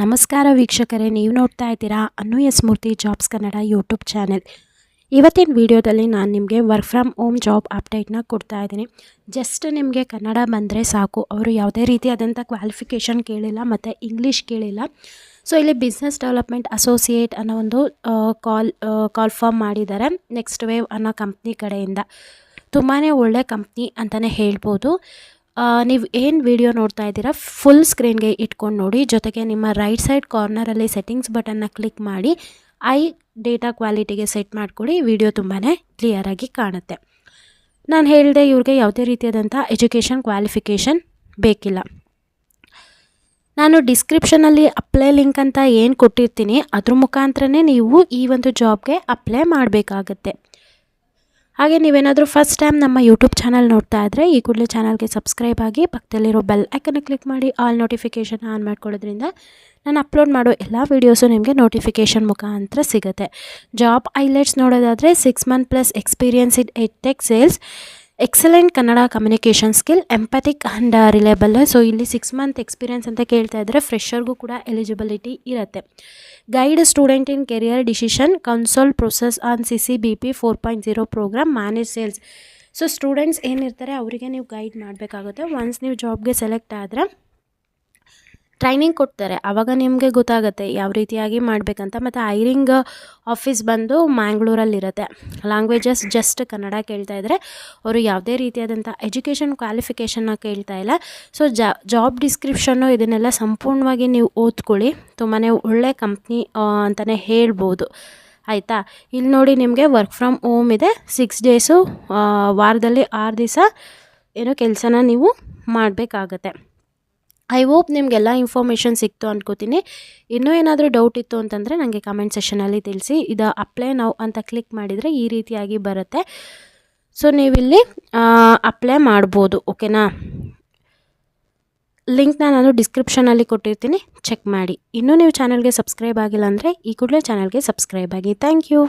ನಮಸ್ಕಾರ ವೀಕ್ಷಕರೇ, ನೀವು ನೋಡ್ತಾ ಇದ್ದೀರಾ ಅನ್ನು S Murthy jobs Kannada YouTube channel. ಇವತ್ತಿನ ವಿಡಿಯೋದಲ್ಲಿ ನಾನು ನಿಮಗೆ ವರ್ಕ್ ಫ್ರಮ್ ಹೋಮ್ ಜಾಬ್ ಅಪ್ಡೇಟ್ನ ಕೊಡ್ತಾ ಇದ್ದೀನಿ. ಜಸ್ಟ್ ನಿಮಗೆ ಕನ್ನಡ ಬಂದರೆ ಸಾಕು. ಅವರು ಯಾವುದೇ ರೀತಿಯಾದಂಥ ಕ್ವಾಲಿಫಿಕೇಷನ್ ಕೇಳಿಲ್ಲ ಮತ್ತು ಇಂಗ್ಲೀಷ್ ಕೇಳಿಲ್ಲ. ಸೊ ಇಲ್ಲಿ ಬಿಸ್ನೆಸ್ ಡೆವಲಪ್ಮೆಂಟ್ ಅಸೋಸಿಯೇಟ್ ಅನ್ನೋ ಒಂದು ಕಾಲ್ ಕಾಲ್ ಫಾರ್ಮ್ ಮಾಡಿದ್ದಾರೆ. ನೆಕ್ಸ್ಟ್ ವೇವ್ ಅನ್ನೋ ಕಂಪ್ನಿ ಕಡೆಯಿಂದ. ತುಂಬಾ ಒಳ್ಳೆ ಕಂಪ್ನಿ ಅಂತಲೇ ಹೇಳ್ಬೋದು. ನೀವು ಏನು ವಿಡಿಯೋ ನೋಡ್ತಾ ಇದ್ದೀರಾ ಫುಲ್ ಸ್ಕ್ರೀನ್ಗೆ ಇಟ್ಕೊಂಡು ನೋಡಿ. ಜೊತೆಗೆ ನಿಮ್ಮ ರೈಟ್ ಸೈಡ್ ಕಾರ್ನರಲ್ಲಿ ಸೆಟ್ಟಿಂಗ್ಸ್ ಬಟನ್ನ ಕ್ಲಿಕ್ ಮಾಡಿ ಐ ಡೇಟಾ ಕ್ವಾಲಿಟಿಗೆ ಸೆಟ್ ಮಾಡಿಕೊಡಿ ವಿಡಿಯೋ ತುಂಬಾ ಕ್ಲಿಯರಾಗಿ ಕಾಣುತ್ತೆ. ನಾನು ಹೇಳಿದೆ ಇವ್ರಿಗೆ ಯಾವುದೇ ರೀತಿಯಾದಂಥ ಎಜುಕೇಷನ್ ಕ್ವಾಲಿಫಿಕೇಷನ್ ಬೇಕಿಲ್ಲ. ನಾನು ಡಿಸ್ಕ್ರಿಪ್ಷನಲ್ಲಿ ಅಪ್ಲೈ ಲಿಂಕ್ ಅಂತ ಏನು ಕೊಟ್ಟಿರ್ತೀನಿ, ಅದ್ರ ಮುಖಾಂತರನೇ ನೀವು ಈ ಒಂದು ಜಾಬ್ಗೆ ಅಪ್ಲೈ ಮಾಡಬೇಕಾಗತ್ತೆ. ಹಾಗೆ ನೀವೇನಾದರೂ ಫಸ್ಟ್ ಟೈಮ್ ನಮ್ಮ ಯೂಟ್ಯೂಬ್ ಚಾನಲ್ ನೋಡ್ತಾ ಇದ್ದರೆ ಈ ಕೂಡಲೇ ಚಾನಲ್ಗೆ ಸಬ್ಸ್ಕ್ರೈಬ್ ಆಗಿ ಪಕ್ಕದಲ್ಲಿರೋ ಬೆಲ್ ಐಕನ್ನ ಕ್ಲಿಕ್ ಮಾಡಿ ಆಲ್ ನೋಟಿಫಿಕೇಷನ್ ಆನ್ ಮಾಡ್ಕೊಳ್ಳೋದ್ರಿಂದ ನಾನು ಅಪ್ಲೋಡ್ ಮಾಡೋ ಎಲ್ಲ ವೀಡಿಯೋಸು ನಿಮಗೆ ನೋಟಿಫಿಕೇಷನ್ ಮುಖಾಂತರ ಸಿಗುತ್ತೆ. ಜಾಬ್ ಐಲೈಟ್ಸ್ ನೋಡೋದಾದರೆ six month plus experience in tech sales excellent Kannada communication skill empathic and reliable so ಇಲ್ಲಿ ಸಿಕ್ಸ್ ಮಂತ್ ಎಕ್ಸ್ಪೀರಿಯನ್ಸ್ ಅಂತ ಕೇಳ್ತಾ ಇದ್ದರೆ ಫ್ರೆಷರ್ಗೂ ಕೂಡ ಎಲಿಜಿಬಿಲಿಟಿ ಇರುತ್ತೆ. Guide student in career decision console process on C C B P four point zero program manage sales so students ಏನಿರ್ತಾರೆ ಅವರಿಗೆ ನೀವು ಗೈಡ್ ಮಾಡಬೇಕಾಗುತ್ತೆ. ಒನ್ಸ್ ನೀವು ಜಾಬ್ಗೆ ಸೆಲೆಕ್ಟ್ ಆದರೆ ಟ್ರೈನಿಂಗ್ ಕೊಡ್ತಾರೆ. ಆವಾಗ ನಿಮಗೆ ಗೊತ್ತಾಗುತ್ತೆ ಯಾವ ರೀತಿಯಾಗಿ ಮಾಡಬೇಕಂತ. ಮತ್ತು ಐರಿಂಗ್ ಆಫೀಸ್ ಬಂದು ಮ್ಯಾಂಗ್ಳೂರಲ್ಲಿರುತ್ತೆ ಲ್ಯಾಂಗ್ವೇಜಸ್ ಜಸ್ಟ್ ಕನ್ನಡ ಕೇಳ್ತಾ ಇದ್ದರೆ ಅವರು ಯಾವುದೇ ರೀತಿಯಾದಂಥ ಎಜುಕೇಷನ್ ಕ್ವಾಲಿಫಿಕೇಷನ್ನ ಕೇಳ್ತಾ ಇಲ್ಲ. ಸೊ ಜಾಬ್ ಡಿಸ್ಕ್ರಿಪ್ಷನ್ನು ಇದನ್ನೆಲ್ಲ ಸಂಪೂರ್ಣವಾಗಿ ನೀವು ಓದ್ಕೊಳ್ಳಿ. ತುಂಬಾ ಒಳ್ಳೆ ಕಂಪ್ನಿ ಅಂತಲೇ ಹೇಳ್ಬೋದು. ಆಯಿತಾ? ಇಲ್ಲಿ ನೋಡಿ ನಿಮಗೆ ವರ್ಕ್ ಫ್ರಮ್ ಹೋಮ್ ಇದೆ. ಸಿಕ್ಸ್ ಡೇಸು ವಾರದಲ್ಲಿ ಆರು ದಿವಸ ಏನೋ ಕೆಲಸನ ನೀವು ಮಾಡಬೇಕಾಗತ್ತೆ. ಐ ಹೋಪ್ ನಿಮಗೆಲ್ಲ ಇನ್ಫಾರ್ಮೇಷನ್ ಸಿಕ್ತು ಅಂದ್ಕೋತೀನಿ ಇನ್ನೂ ಏನಾದರೂ ಡೌಟ್ ಇತ್ತು ಅಂತಂದರೆ ನನಗೆ ಕಮೆಂಟ್ ಸೆಷನಲ್ಲಿ ತಿಳಿಸಿ. ಇದು ಅಪ್ಲೈ ನಾವು ಅಂತ ಕ್ಲಿಕ್ ಮಾಡಿದರೆ ಈ ರೀತಿಯಾಗಿ ಬರುತ್ತೆ. ಸೊ ನೀವಿಲ್ಲಿ ಅಪ್ಲೈ ಮಾಡ್ಬೋದು ಓಕೆನಾ ಲಿಂಕ್ನ ನಾನು ಡಿಸ್ಕ್ರಿಪ್ಷನಲ್ಲಿ ಕೊಟ್ಟಿರ್ತೀನಿ. ಚೆಕ್ ಮಾಡಿ. ಇನ್ನೂ ನೀವು ಚಾನಲ್ಗೆ ಸಬ್ಸ್ಕ್ರೈಬ್ ಆಗಿಲ್ಲ ಅಂದರೆ ಈ ಕೂಡಲೇ ಚಾನಲ್ಗೆ ಸಬ್ಸ್ಕ್ರೈಬ್ ಆಗಿ. Thank you